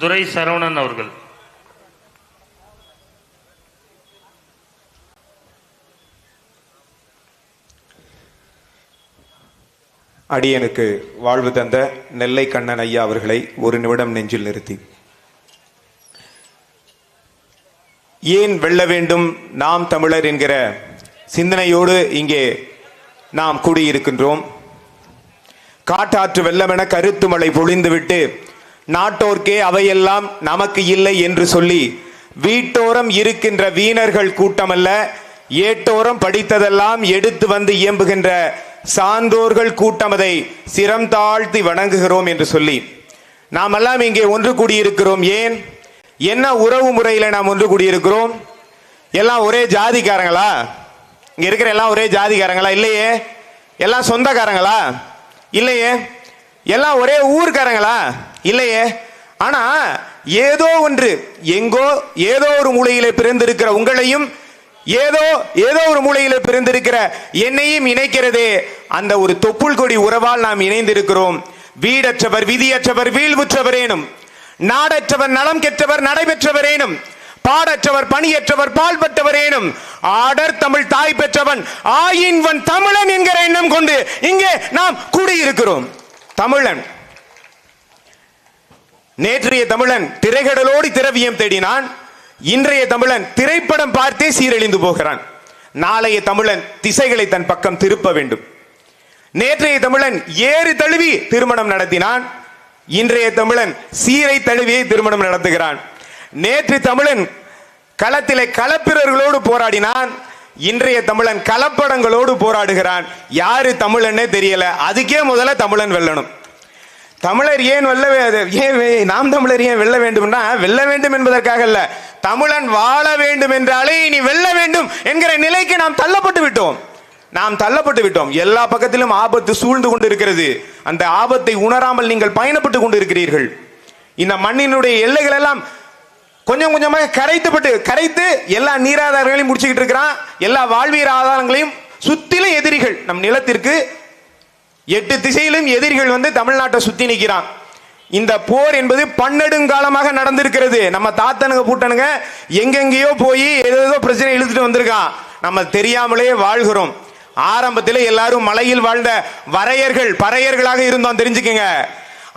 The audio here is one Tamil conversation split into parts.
துரை சரவணன் அவர்கள். அடியனுக்கு வாழ்வு தந்த நெல்லை கண்ணன் ஐயா அவர்களை ஒரு நிமிடம் நெஞ்சில் நிறுத்தி. ஏன் வெல்ல வேண்டும் நாம் தமிழர் என்கிற சிந்தனையோடு இங்கே நாம் கூடியிருக்கின்றோம். காட்டாற்று வெள்ளமென கருத்து மழை பொழிந்துவிட்டு நாட்டோர்க்கே அவையெல்லாம் நமக்கு இல்லை என்று சொல்லி வீட்டோரம் இருக்கின்ற வீணர்கள் கூட்டமல்ல ஏட்டோரம் படித்ததெல்லாம் எடுத்து வந்து இயம்புகின்ற சான்றோர்கள் கூட்டமதை சிரம் தாழ்த்தி வணங்குகிறோம் என்று சொல்லி. நாமெல்லாம் இங்கே ஒன்று கூடியிருக்கிறோம். ஏன்? என்ன உறவு முறையில் நாம் ஒன்று கூடியிருக்கிறோம்? எல்லாம் ஒரே ஜாதிக்காரங்களா? இங்கே இருக்கிற எல்லாம் ஒரே ஜாதிக்காரங்களா? இல்லையே. எல்லாம் சொந்தக்காரங்களா? இல்லையே. எல்லாம் ஒரே ஊர்க்காரங்களா? இல்லையே. ஆனா ஏதோ ஒன்று எங்கோ ஏதோ ஒரு மூலையிலே பிறந்திருக்கிற உங்களையும் ஏதோ ஏதோ ஒரு மூலையில பிறந்திருக்கிற என்னையும் இணைக்கிறதே. அந்த ஒரு தொப்புள் கொடி உறவால் நாம் இணைந்திருக்கிறோம். வீடற்றவர் விதியற்றவர் வீழ்வுற்றவரேனும். நாடற்றவர் நலம் கெற்றவர் நடைபெற்றவரேனும். பாடற்றவர் பணியற்றவர் பால்பட்டவரேனும். ஆடர் தமிழ் தாய் பெற்றவன் ஆயின்வன் தமிழன் என்கிற எண்ணம் கொண்டு இங்கே நாம் கூடியிருக்கிறோம். தமிழன். நேற்றைய தமிழன் திரைகடலோடு திரவியம் தேடினான். இன்றைய தமிழன் திரைப்படம் பார்த்தே சீரழிந்து போகிறான். நாளைய தமிழன் திசைகளை தன் பக்கம் திருப்ப வேண்டும். நேற்றைய தமிழன் ஏறு தழுவி திருமணம் நடத்தினான். இன்றைய தமிழன் சீரை தழுவியை திருமணம் நடத்துகிறான். நேற்று தமிழன் களத்திலே களப்பிரர்களோடு போராடினான். இன்றைய தமிழன் கலப்படங்களோடு போராடுகிறான். யாரு தமிழன்னே தெரியல. அதுக்கே முதல்ல தமிழன் வெல்லணும். தமிழர் ஏன் வெல்ல ஏன் வே- நாம் தமிழர் ஏன் வெல்ல வேண்டும்னா வெல்ல வேண்டும் என்பதற்காக அல்ல. தமிழன் வாழ வேண்டும் என்றாலே இனி வெல்ல வேண்டும் என்கிற நிலைக்கு நாம் தள்ளப்பட்டு விட்டோம். நாம் தள்ளப்பட்டு விட்டோம். எல்லா பக்கத்திலும் ஆபத்து சூழ்ந்து கொண்டு இருக்கிறது அந்த ஆபத்தை உணராமல் நீங்கள் பயணப்பட்டு கொண்டு இருக்கிறீர்கள் இந்த மண்ணினுடைய எல்லைகள் எல்லாம் கொஞ்சம் கொஞ்சமாக கரைத்துப்பட்டு கரைத்து எல்லா நீராதாரங்களையும் முடிச்சுக்கிட்டு இருக்கிறான். எல்லா வாழ்வியல் ஆதாரங்களையும் சுத்திலும் எதிரிகள் நம் நிலத்திற்கு எட்டு திசையிலும் எதிரிகள் வந்து தமிழ்நாட்டை சுத்தி நிற்கிறான் இந்த போர் என்பது பன்னெடுங்காலமாக நடந்திருக்கிறது. நம்ம தாத்தனுங்க பூட்டனுங்க எங்கெங்கேயோ போய் ஏதேதோ பிரச்சனை இழுத்துட்டு வந்திருக்கான். நம்ம தெரியாமலே வாழ்கிறோம். ஆரம்பத்தில் எல்லாரும் மலையில் வாழ்ந்த வரையர்கள் பறையர்களாக இருந்தோம் தெரிஞ்சுக்கங்க.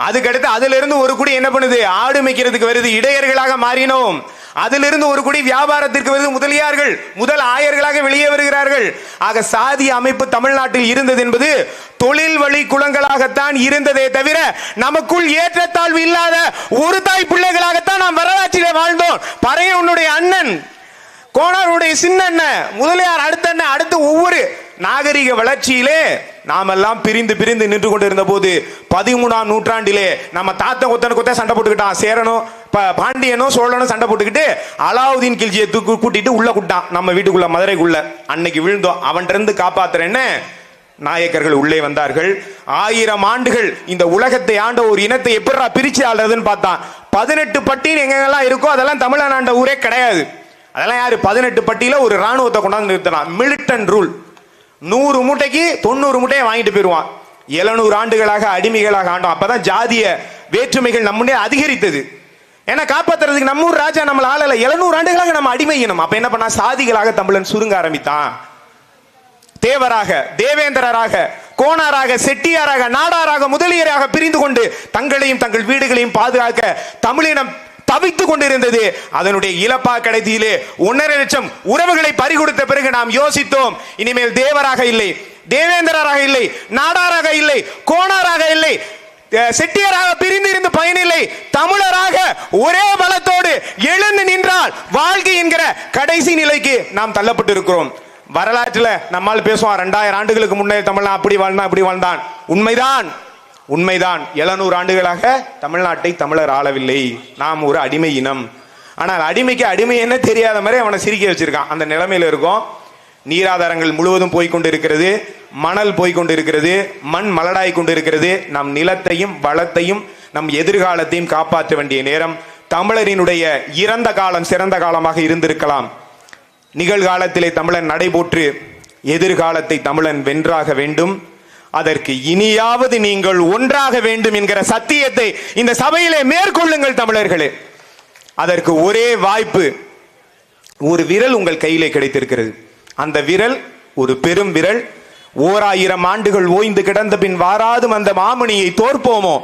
அதுக்கடுத்து அதுல இருந்து ஒரு குடி என்ன பண்ணுது? ஆடு மேய்க்கிறதுக்கு வருது. இடையர்களாக மாறினோம். அதிலிருந்து ஒரு குடி வியாபாரத்திற்கு வருது முதலியார்கள் முதல் ஆயர்களாக வெளியே வருகிறார்கள். ஆக சாதி அமைப்பு தமிழ்நாட்டில் இருந்தது என்பது தொழில் வழி குலங்களாகத்தான் இருந்ததே தவிர நமக்குள் ஏற்றத்தாழ்வு இல்லாத ஒரு தாய் பிள்ளைகளாகத்தான் நாம் வரலாற்றிலே வாழ்ந்தோம். பறையனுடைய அண்ணன் கோணாருடைய சின்ன அண்ணன் முதலியார் அடுத்த அண்ணன் அடுத்து ஒவ்வொரு நாகரிக வளர்ச்சியிலே நாமெல்லாம் பிரிந்து பிரிந்து நின்று கொண்டிருந்த போது பதிமூணாம் நூற்றாண்டிலே நம்ம தாத்தன் கொத்தன கொத்த சண்டை போட்டுக்கிட்டான். சேரனும் பாண்டியனும் சோழனும் சண்டை போட்டுக்கிட்டு அலாவுதீன் கில்ஜியை தூக்கு கூட்டிட்டு உள்ள கூட்டான் நம்ம வீட்டுக்குள்ள மதுரைக்குள்ள. அன்னைக்கு விழுந்தோம். அவன்கிட்ட இருந்து காப்பாத்துறேன்னு நாயக்கர்கள் உள்ளே வந்தார்கள். ஆயிரம் ஆண்டுகள் இந்த உலகத்தை ஆண்ட ஒரு இனத்தை எப்படிடா பிரிச்சு ஆள்றதுன்னு பார்த்தான். பதினெட்டு பட்டின்னு எங்கெங்கெல்லாம் இருக்கோ அதெல்லாம் தமிழன் ஆண்ட ஊரே கிடையாது. அதெல்லாம் யாரு? பதினெட்டு பட்டியில ஒரு ராணுவத்தை கொண்டாந்து நிறுத்தினான். மிலிட்டன் ரூல் நூறு மூட்டைக்கு தொண்ணூறு மூட்டையை வாங்கிட்டு போயிடுவான். எழுநூறு ஆண்டுகளாக அடிமைகளாக ஆண்டோம் அப்பதான் ஜாதிய வேற்றுமைகள் நம்முடைய அதிகரித்தது. ஏன்னா காப்பாத்துறதுக்கு நம்ம ஊர் ராஜா நம்மள ஆளல. எழுநூறு ஆண்டுகளாக நம்ம அடிமை இனம். அப்ப என்ன பண்ணா சாதிகளாக தமிழன் சுருங்க ஆரம்பித்தான். தேவராக தேவேந்திரராக கோணாராக செட்டியாராக நாடாராக முதலியராக பிரிந்து கொண்டு தங்களையும் தங்கள் வீடுகளையும் பாதுகாக்க தமிழினம் தவித்துக் கொண்டிருந்தது. அதனுடைய இழப்பா கடைசியிலே ஒன்றரை லட்சம் உறவுகளை பறிகொடுத்த பிறகு நாம் யோசித்தோம் இனிமேல் தேவராக இல்லை தேவேந்திரராக இல்லை நாடாராக இல்லை கோணாராக இல்லை செட்டியராக பிரிந்து இருந்து பயனில்லை தமிழராக ஒரே பலத்தோடு எழுந்து நின்றால் வாழ்க்கை என்கிற கடைசி நிலைக்கு நாம் தள்ளப்பட்டு இருக்கிறோம் வரலாற்றுல நம்மால் பேசுவோம் ரெண்டாயிரம் ஆண்டுகளுக்கு முன்னே தமிழ் அப்படி வாழ்ந்தான் அப்படி வாழ்ந்தான். உண்மைதான். உண்மைதான். எழுநூறு ஆண்டுகளாக தமிழ்நாட்டை தமிழர் ஆளவில்லை. நாம் ஒரு அடிமை இனம். ஆனால் அடிமைக்கு அடிமை என்ன தெரியாத மாதிரி அவனை சிரிக்க வச்சிருக்கான். அந்த நிலைமையில் இருக்கும். நீராதாரங்கள் முழுவதும் போய்கொண்டு இருக்கிறது மணல் போய்கொண்டு இருக்கிறது மண் மலடாய் கொண்டு இருக்கிறது நம் நிலத்தையும் வளத்தையும் நம் எதிர்காலத்தையும் காப்பாற்ற வேண்டிய நேரம். தமிழரினுடைய இறந்த காலம் சிறந்த காலமாக இருந்திருக்கலாம். நிகழ்காலத்திலே தமிழன் நடைபோற்று எதிர்காலத்தை தமிழன் வென்றாக வேண்டும். அதற்கு இனியாவது நீங்கள் ஒன்றாக வேண்டும் என்கிற சத்தியத்தை இந்த சபையிலே மேற்கொள்ளுங்கள் தமிழர்களே. அதற்கு ஒரே வாய்ப்பு ஒரு விரல் உங்கள் கையிலே கிடைத்திருக்கிறது. அந்த விரல் ஒரு பெரும் விரல். ஓர் ஆயிரம் ஆண்டுகள் ஓய்ந்து கிடந்த பின் வாராதும் அந்த மாமணியை தோற்போமோ?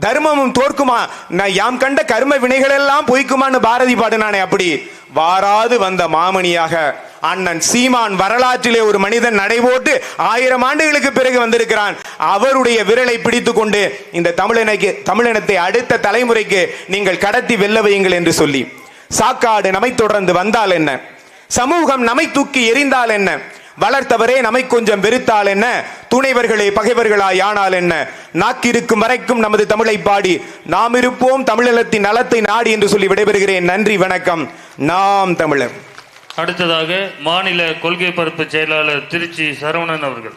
தர்மமும் தோற்குமா? நான் யாம் கண்ட கர்ம வினைகள் எல்லாம் பொய்க்குமான்னு பாரதி பாடினானே அப்படி. வாராது வந்த மாமணியாக அண்ணன் சீமான் வரலாற்றிலே ஒரு மனிதன் நடைபோட்டு ஆயிரம் ஆண்டுகளுக்கு பிறகு வந்திருக்கிறான். அவருடைய விரலை பிடித்து கொண்டு இந்த தமிழினைக்கு தமிழினத்தை அடுத்த தலைமுறைக்கு நீங்கள் கடத்தி வெல்ல வையுங்கள் என்று சொல்லி. சாக்காடு நம்மை தொடர்ந்து வந்தால் என்ன? சமூகம் நம்மை தூக்கி எறிந்தால் என்ன? வளர்த்தவரே நம்மை கொஞ்சம் வெறுத்தால் என்ன? துணைவர்களே பகைவர்களாய் ஆனால் என்ன? நாக்கிருக்கும் வரைக்கும் நமது தமிழை பாடி நாம் இருப்போம் தமிழகத்தின் நலத்தை நாடி என்று சொல்லி விடைபெறுகிறேன். நன்றி வணக்கம். நாம் தமிழர். அடுத்ததாக மாநில கொள்கை பரப்பு செயலாளர் திருச்சி சரவணன் அவர்கள்.